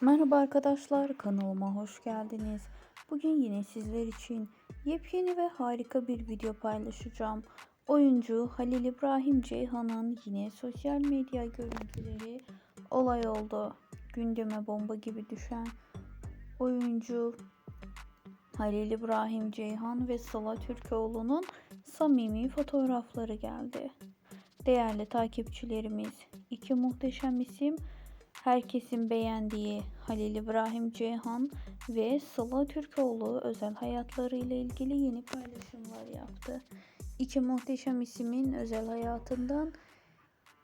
Merhaba arkadaşlar, kanalıma hoş geldiniz. Bugün yine sizler için yepyeni ve harika bir video paylaşacağım. Oyuncu Halil İbrahim Ceyhan'ın yine sosyal medya görüntüleri olay oldu. Gündeme bomba gibi düşen oyuncu Halil İbrahim Ceyhan ve Sıla Türkoğlu'nun samimi fotoğrafları geldi. Değerli takipçilerimiz, iki muhteşem isim herkesin beğendiği Halil İbrahim Ceyhan ve Sıla Türkoğlu özel hayatlarıyla ilgili yeni paylaşımlar yaptı. İki muhteşem isimin özel hayatından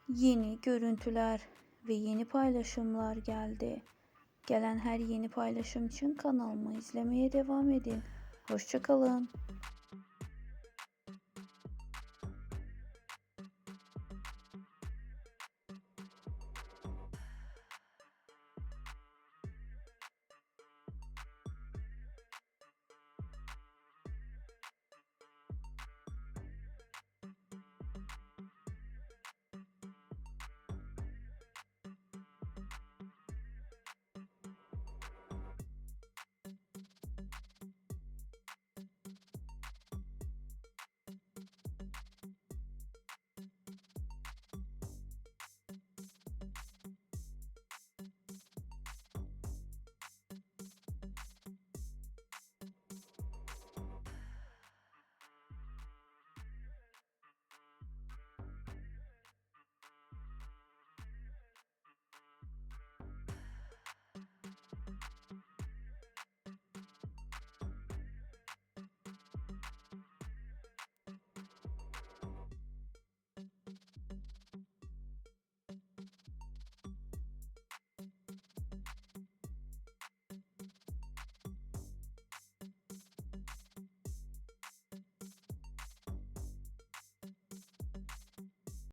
yeni görüntüler ve yeni paylaşımlar geldi. Gelen her yeni paylaşım için kanalımı izlemeye devam edin. Hoşçakalın.